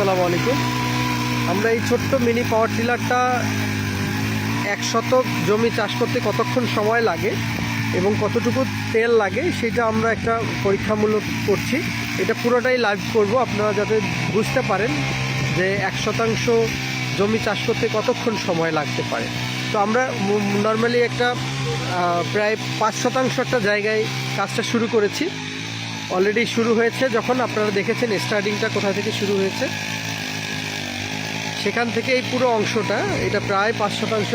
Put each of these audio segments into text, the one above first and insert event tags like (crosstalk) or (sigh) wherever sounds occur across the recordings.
আসসালামু আলাইকুম। আমরা এই ছোট্ট মিনি পাওয়ার টিলারটা এক শতক জমি চাষ করতে কতক্ষণ সময় লাগে এবং কতটুকু তেল লাগে সেটা আমরা একটা পরীক্ষামূলক করছি। এটা পুরোটাই লাইভ করব, আপনারা যাতে বুঝতে পারেন যে এক শতাংশ জমি চাষ করতে কতক্ষণ সময় লাগতে পারে। তো আমরা নর্মালি একটা প্রায় পাঁচ শতাংশ একটা জায়গায় কাজটা শুরু করেছি। অলরেডি শুরু হয়েছে, যখন আপনারা দেখেছেন স্টার্টিংটা কোথা থেকে শুরু হয়েছে। সেখান থেকে এই পুরো অংশটা, এটা প্রায় পাঁচ শতাংশ।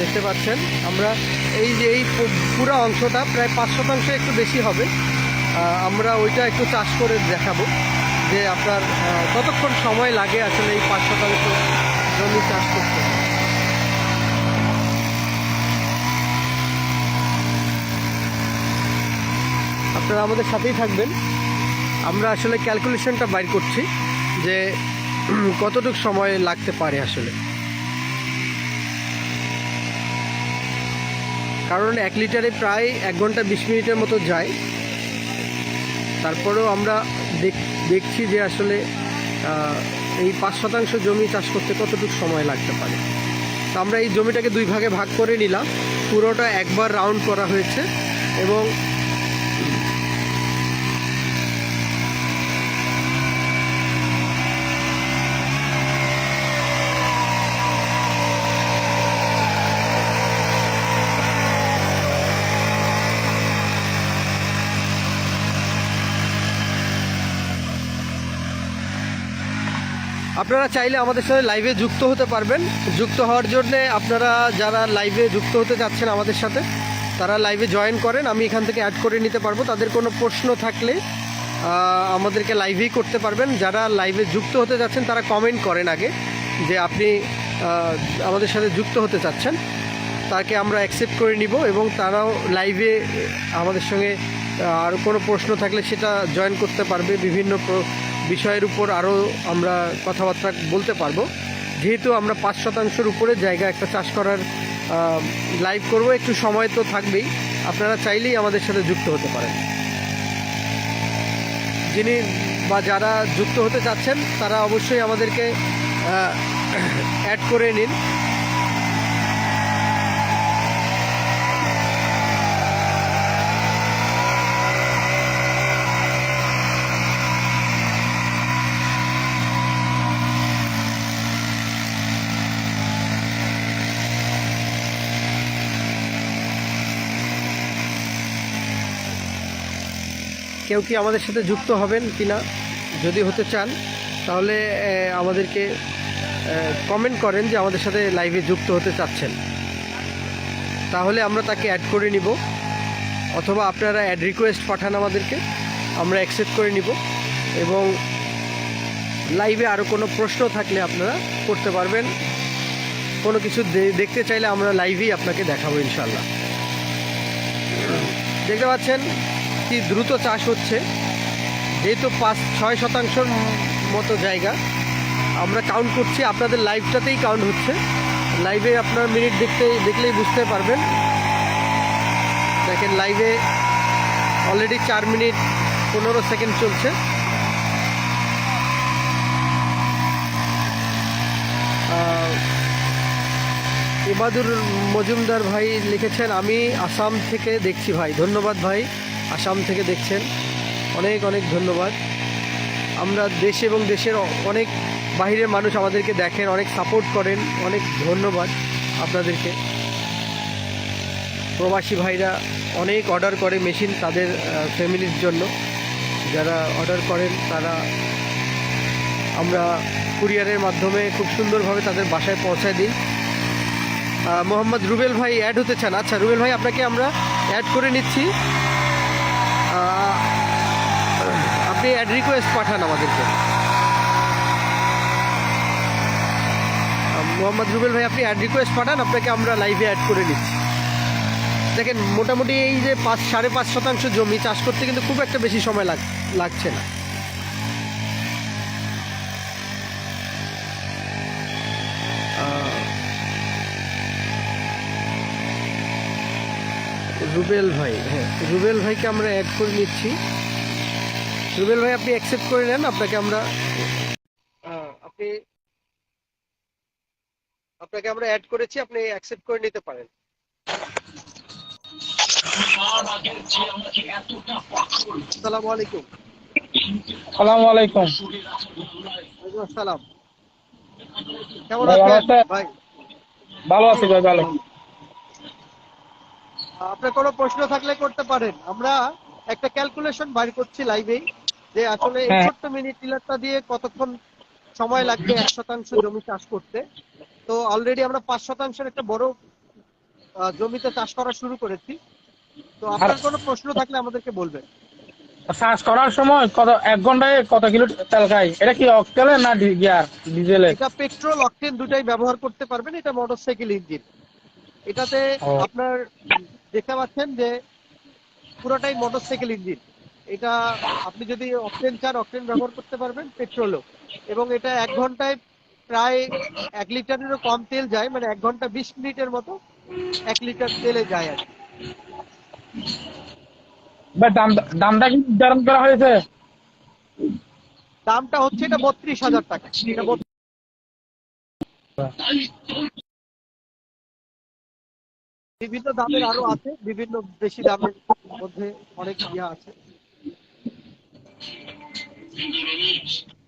দেখতে পাচ্ছেন, আমরা এই যে এই পুরো অংশটা প্রায় পাঁচ শতাংশ একটু বেশি হবে। আমরা ওইটা একটু চাষ করে দেখাবো যে আপনার কতক্ষণ সময় লাগে আসলে এই পাঁচ শতাংশ জমি চাষ করতে? আপনারা আমাদের সাথেই থাকবেন। আমরা আসলে ক্যালকুলেশনটা বাইর করছি যে (clears throat) কতটুকু সময় লাগতে পারে আসলে। কারণ এক লিটারে প্রায় এক ঘণ্টা বিশ মিনিটের মতো যায়। তারপরেও আমরা দেখ- দেখছি যে আসলে এই পাঁচ শতাংশ জমি চাষ করতে কতটুকু সময় লাগতে পারে। তো আমরা এই জমিটাকে দুই ভাগে ভাগ করে নিলাম। পুরোটা একবার রাউন্ড করা হয়েছে এবং আপনারা চাইলে আমাদের সাথে লাইভে যুক্ত হতে পারবেন। যুক্ত হওয়ার জন্যে আপনারা যারা লাইভে যুক্ত হতে যাচ্ছেন আমাদের সাথে, তারা লাইভে জয়েন করেন। আমি এখান থেকে অ্যাড করে নিতে পারব। তাদের কোনো প্রশ্ন থাকলে আমাদেরকে লাইভেই করতে পারবেন। যারা লাইভে যুক্ত হতে যাচ্ছেন, তারা কমেন্ট করেন আগে যে আপনি আমাদের সাথে যুক্ত হতে চাচ্ছেন। তাকে আমরা অ্যাকসেপ্ট করে নিব এবং তারাও লাইভে আমাদের সঙ্গে আরও কোনো প্রশ্ন থাকলে সেটা জয়েন করতে পারবে। বিভিন্ন বিষয়ের উপর আরও আমরা কথাবার্তা বলতে পারব। যেহেতু আমরা পাঁচ শতাংশের উপরে জায়গা একটা চাষ করার লাইভ করব, একটু সময় তো থাকবেই। আপনারা চাইলেই আমাদের সাথে যুক্ত হতে পারেন। যিনি বা যারা যুক্ত হতে চাচ্ছেন, তারা অবশ্যই আমাদেরকে অ্যাড (coughs) করে নিন। কেউ কি আমাদের সাথে যুক্ত হবেন কি না যদি হতে চান, তাহলে আমাদেরকে কমেন্ট করেন যে আমাদের সাথে লাইভে যুক্ত হতে চাচ্ছেন। তাহলে আমরা তাকে অ্যাড করে নিব, অথবা আপনারা অ্যাড রিকোয়েস্ট পাঠান আমাদেরকে, আমরা অ্যাকসেপ্ট করে নিব, এবং লাইভে আরও কোনো প্রশ্ন থাকলে আপনারা করতে পারবেন। কোনো কিছু দেখতে চাইলে আমরা লাইভেই আপনাকে দেখাবো ইনশাল্লাহ দেখতে পাচ্ছেন? কি দ্রুত চাষ হচ্ছে। যেহেতু পাঁচ, ছয় শতাংশর মতো জায়গা। আমরা কাউন্ট করছি, আপনাদের লাইভটাতেই কাউন্ট হচ্ছে। লাইভে আপনার মিনিট দেখতে, দেখলেই বুঝতে পারবেন। দেখেন লাইভে অলরেডি চার মিনিট পনেরো সেকেন্ড চলছে। ইবাদুর মজুমদার ভাই লিখেছেন, আমি আসাম থেকে দেখছি ভাই। ধন্যবাদ ভাই। আসাম থেকে দেখছেন। অনেক অনেক ধন্যবাদ। আমরা দেশ এবং দেশের অনেক বাইরের মানুষ আমাদেরকে দেখেন, অনেক সাপোর্ট করেন, অনেক ধন্যবাদ আপনাদেরকে। প্রবাসী ভাইরা অনেক অর্ডার করে মেশিন তাদের ফ্যামিলির জন্য। যারা অর্ডার করেন, তারা আমরা কুরিয়ারের মাধ্যমে খুব সুন্দরভাবে তাদের বাসায় পৌঁছায় দিই। মোহাম্মদ রুবেল ভাই অ্যাড হতে চান। আচ্ছা রুবেল ভাই, আপনাকে আমরা অ্যাড করে নিচ্ছি। আপনি অ্যাড রিকোয়েস্ট পাঠান আমাদেরকে। মোহাম্মদ রুবেল ভাই, আপনি অ্যাড রিকোয়েস্ট পাঠান, আপনাকে আমরা লাইভে অ্যাড করে নিচ্ছি। দেখেন, মোটামুটি এই যে পাঁচ, সাড়ে পাঁচ শতাংশ জমি চাষ করতে কিন্তু খুব একটা বেশি সময় লাগ লাগছে না। রুবেল ভাই হ্যাঁ রুবেল ভাইকে আমরা অ্যাড করে নিচ্ছি। রুবেল ভাই আপনি অ্যাকসেপ্ট করে নেন আপনাকে আমরা আপনি আপনাকে আমরা অ্যাড করেছি আপনি অ্যাকসেপ্ট করে নিতে পারেন। আসসালামু আলাইকুম। সালামু আলাইকুম। আসসালাম। কেমন আছেন? আছেন? ভাই। ভালো আছি ভাই ভালো। আপনার কোনো প্রশ্ন থাকলে করতে পারেন। আমরা একটা ক্যালকুলেশন বাইর করছি লাইভেই যে আসলে এই হ্যাঁ। ছোট্ট মিনি টিলারটা দিয়ে কতক্ষণ সময় লাগবে এক শতাংশ জমি চাষ করতে। তো অলরেডি আমরা পাঁচ শতাংশের একটা বড় জমিতে চাষ করা শুরু করেছি। তো আপনার কোনো প্রশ্ন থাকলে আমাদেরকে বলবেন। চাষ করার সময় কত এক ঘন্টায় কত কিলো তেল খাই এটা কি অক্টেলে না গিয়ার ডিজেলে এটা পেট্রোল অকটেন দুটাই ব্যবহার করতে পারবেন। এটা মোটরসাইকেল ইঞ্জিন এটাতে আপনার দেখতে পাচ্ছেন যে পুরোটাই মোটরসাইকেল ইঞ্জিন এটা আপনি যদি অকটেন চান অকটেন ব্যবহার করতে পারবেন পেট্রোলও এবং এটা এক ঘন্টায় প্রায় এক লিটারেরও কম তেল যায় মানে এক ঘণ্টা বিশ মিনিটের মতো এক লিটার তেলে যায় আর দামটা কি নির্ধারণ করা হয়েছে? দামটা হচ্ছে এটা বত্রিশ হাজার টাকা। এটা বিভিন্ন দামের আরও আছে বিভিন্ন বেশি দামের মধ্যে অনেক ইয়ে আছে।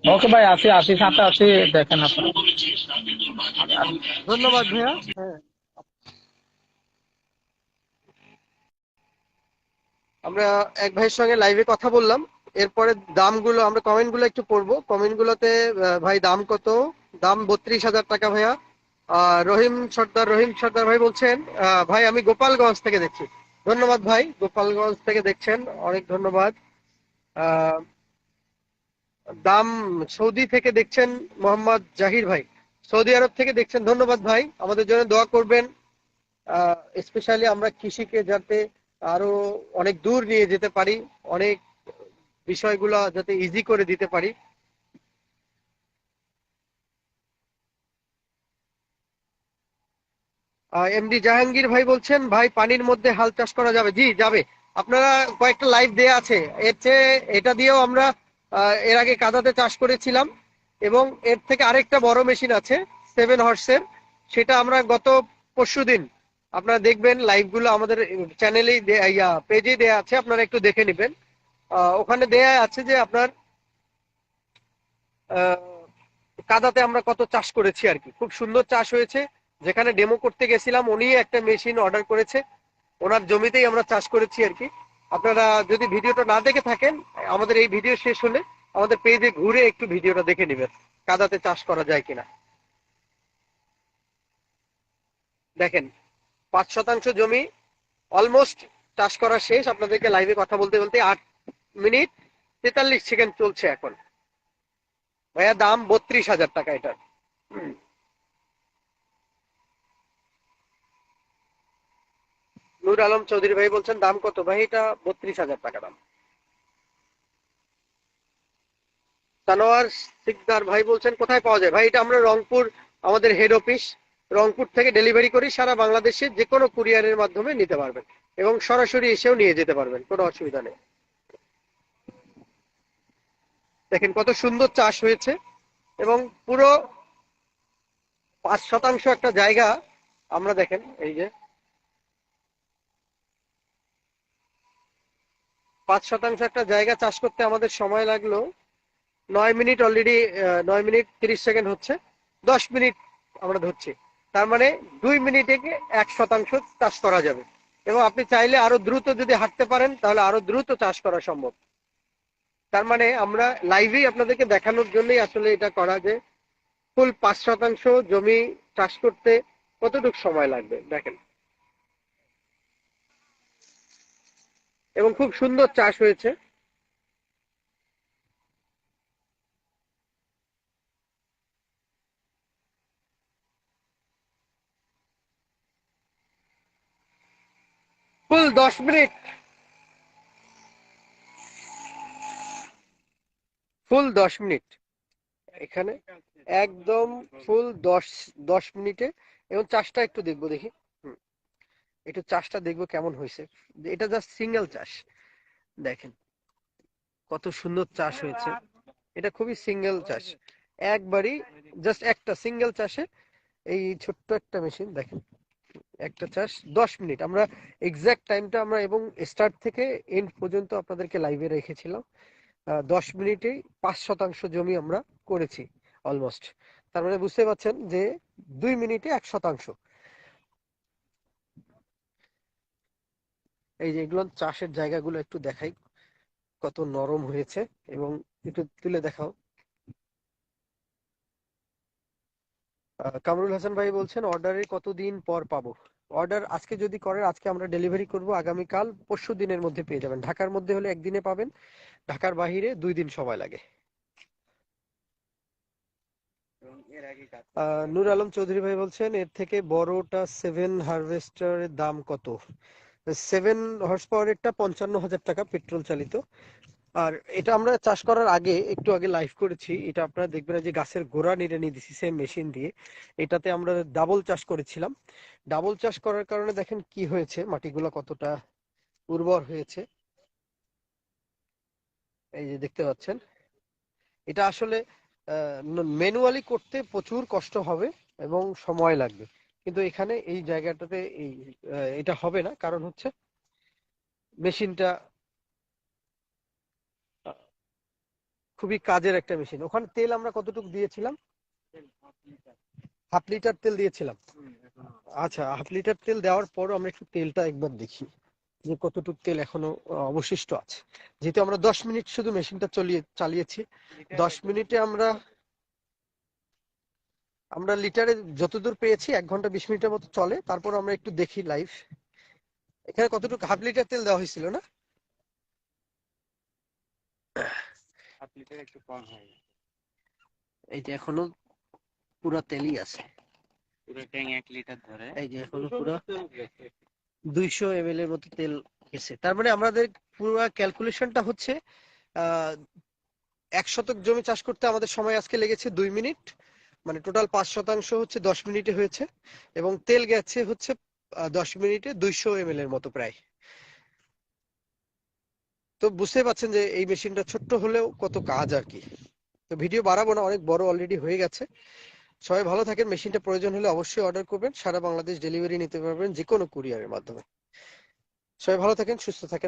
ওকে ভাই আছি আছি সাথে আছি দেখেন আপনারা। ধন্যবাদ ভাইয়া। হ্যাঁ। আমরা এক ভাইয়ের সঙ্গে লাইভে কথা বললাম। এরপরে দামগুলো আমরা কমেন্টগুলো একটু পড়ব। কমেন্টগুলোতে ভাই দাম কত? দাম বত্রিশ হাজার টাকা ভাইয়া। রহিম সর্দার রহিম সর্দার ভাই বলছেন ভাই, আমি গোপালগঞ্জ থেকে দেখছি। ধন্যবাদ ভাই, গোপালগঞ্জ থেকে দেখছেন, অনেক ধন্যবাদ। দাম সৌদি থেকে দেখছেন মোহাম্মদ জাহির ভাই। সৌদি আরব থেকে দেখছেন, ধন্যবাদ ভাই, আমাদের জন্য দোয়া করবেন। স্পেশালি আমরা কৃষিকে যাতে আরও অনেক দূর নিয়ে যেতে পারি, অনেক বিষয়গুলো যাতে ইজি করে দিতে পারি। এমডি জাহাঙ্গীর ভাই বলছেন, ভাই, পানির মধ্যে হাল চাষ করা যাবে। জি, যাবে। আপনারা কয়েকটা লাইভ দেয়া আছে। এর চেয়ে এটা দিয়েও আমরা এর আগে কাদাতে চাষ করেছিলাম এবং এর থেকে আরেকটা বড় মেশিন আছে, সেভেন হর্সের। সেটা আমরা গত পরশুদিন আপনারা দেখবেন, লাইভগুলো আমাদের চ্যানেলেই ইয়া, পেজে দেয়া আছে, আপনারা একটু দেখে নেবেন। ওখানে দেয়া আছে যে আপনার কাদাতে আমরা কত চাষ করেছি আর কি। খুব সুন্দর চাষ হয়েছে। যেখানে ডেমো করতে গেছিলাম উনি একটা মেশিন অর্ডার করেছে। ওনার জমিতেই আমরা চাষ করেছি আর কি। আপনারা যদি ভিডিওটা না দেখে থাকেন, আমাদের এই ভিডিও শেষ হলে আমাদের পেজে ঘুরে একটু ভিডিওটা দেখে নেবেন, কাদাতে চাষ করা যায় কিনা। দেখেন, পাঁচ শতাংশ জমি অলমোস্ট চাষ করা শেষ। আপনাদেরকে লাইভে কথা বলতে বলতে আট মিনিট তেতাল্লিশ সেকেন্ড চলছে এখন। ভাইয়া, দাম বত্রিশ হাজার টাকা এটার। নূর আলম চৌধুরী ভাই বলছেন, দাম কত? ভাই, এটা বত্রিশ হাজার টাকা দাম। সানোয়ার সিকদার ভাই বলছেন, কোথায় পাওয়া যায়? ভাই, এটা আমরা রংপুর, আমাদের হেড অফিস রংপুর থেকে ডেলিভারি করি, সারা বাংলাদেশে যে কোনো কুরিয়ারের মাধ্যমে নিতে পারবেন। এবং সরাসরি এসেও নিয়ে যেতে পারবেন, কোনো অসুবিধা নেই। দেখেন কত সুন্দর চাষ হয়েছে, এবং পুরো পাঁচ শতাংশ একটা জায়গা, আমরা দেখেন, এই যে পাঁচ শতাংশ একটা জায়গা চাষ করতে আমাদের সময় লাগল। নয় মিনিট অলরেডি নয় মিনিট তিরিশ সেকেন্ড হচ্ছে। দশ মিনিট আমরা ধরছি। তার মানে দুই মিনিটে এক শতাংশ চাষ করা যাবে। এবং আপনি চাইলে আরও দ্রুত যদি হাঁটতে পারেন, তাহলে আরও দ্রুত চাষ করা সম্ভব। তার মানে আমরা লাইভেই আপনাদেরকে দেখানোর জন্যই আসলে এটা করা যে ফুল পাঁচ শতাংশ জমি চাষ করতে কতটুকু সময় লাগবে? দেখেন। এবং খুব সুন্দর চাষ হয়েছে। ফুল দশ মিনিট। ফুল দশ মিনিট। এখানে একদম ফুল দশ দশ মিনিটে। এবং চাষটা একটু দেখব দেখি। একটু চাষটা দেখব কেমন হয়েছে। এটা জাস্ট সিঙ্গেল চাষ। দেখেন, কত সুন্দর চাষ হয়েছে। এটা খুবই সিঙ্গেল চাষ। একবারই জাস্ট একটা সিঙ্গেল চাষে এই ছোট্ট একটা মেশিন দেখেন, একটা চাষ দশ মিনিট। আমরা এক্সাক্ট টাইমটা আমরা এবং স্টার্ট থেকে এন্ড পর্যন্ত আপনাদেরকে লাইভে রেখেছিলাম। দশ মিনিটেই পাঁচ শতাংশ জমি আমরা করেছি অলমোস্ট তার মানে বুঝতে পারছেন যে দুই মিনিটে এক শতাংশ। এই যে এগুলো চাষের জায়গাগুলো একটু দেখাই কত নরম হয়েছে এবং একটু তুলে দেখাও। কামরুল হাসান ভাই বলছেন অর্ডারের কতদিন পর পাবো? অর্ডার আজকে যদি করেন আজকে আমরা ডেলিভারি করব আগামীকাল পরশু দিনের মধ্যে পেয়ে যাবেন। ঢাকার মধ্যে হলে একদিনে পাবেন ঢাকার বাহিরে দুই দিন সময় লাগে। নূর আলম চৌধুরী ভাই বলছেন এর থেকে বড়টা সেভেন হারভেস্টারের দাম কত? সেভেন হর্স পাওয়ারেরটা পঞ্চান্ন হাজার টাকা পেট্রোল চালিত। আর এটা আমরা চাষ করার আগে, একটু আগে লাইভ করেছি। এটা আপনারা দেখবেন যে গাছের গোড়া নিড়ে নিয়ে দিছি সেম মেশিন দিয়ে। এটাতে আমরা ডাবল চাষ করেছিলাম। ডাবল চাষ করার কারণে দেখেন কি হয়েছে, মাটিগুলো কতটা উর্বর হয়েছে। এই যে দেখতে পাচ্ছেন। এটা আসলে ম্যানুয়ালি করতে প্রচুর কষ্ট হবে এবং সময় লাগবে। কিন্তু এখানে এই জায়গাটাতে এই এটা হবে না। কারণ হচ্ছে মেশিনটা খুবই কাজের একটা মেশিন। ওখানে তেল আমরা কতটুকু দিয়েছিলাম? হাফ লিটার তেল দিয়েছিলাম। আচ্ছা হাফ লিটার তেল দেওয়ার পরও আমরা একটু তেলটা একবার দেখি যে কতটুকু তেল এখনও অবশিষ্ট আছে। যেহেতু আমরা দশ মিনিট শুধু মেশিনটা চলিয়ে চালিয়েছি দশ মিনিটে আমরা আমরা লিটারে যতদূর পেয়েছি এক ঘণ্টা বিশ মিনিটের মতো চলে। তারপর আমরা একটু দেখি লাইভ এখানে কতটুকু হাফ লিটার তেল দেওয়া হয়েছিল না? হাফ লিটার একটু কম হয় এই যে এখনও পুরো তেলই আছে। পুরো ট্যাঙ্ক এক লিটার ধরে। এই যে এখনও পুরো দুইশো এমএল এর মতো তেল গেছে। তার মানে আমাদের পুরো ক্যালকুলেশনটা হচ্ছে এক শতক জমি চাষ করতে আমাদের সময় আজকে লেগেছে দুই মিনিট। মানে টোটাল পাঁচ শতাংশ হচ্ছে দশ মিনিটে হয়েছে এবং তেল গেছে হচ্ছে দশ মিনিটে দুইশো এমএল এর মতো প্রায়। তো বুঝতে পারছেন যে এই মেশিনটা ছোট্ট হলেও কত কাজ আর কি। তো ভিডিও বাড়াবো না, অনেক বড় অলরেডি হয়ে গেছে। সবাই ভালো থাকেন, মেশিনটা প্রয়োজন হলে অবশ্যই অর্ডার করবেন। সারা বাংলাদেশ ডেলিভারি নিতে পারবেন যে কোনো কুরিয়ারের মাধ্যমে। সবাই ভালো থাকেন, সুস্থ থাকেন।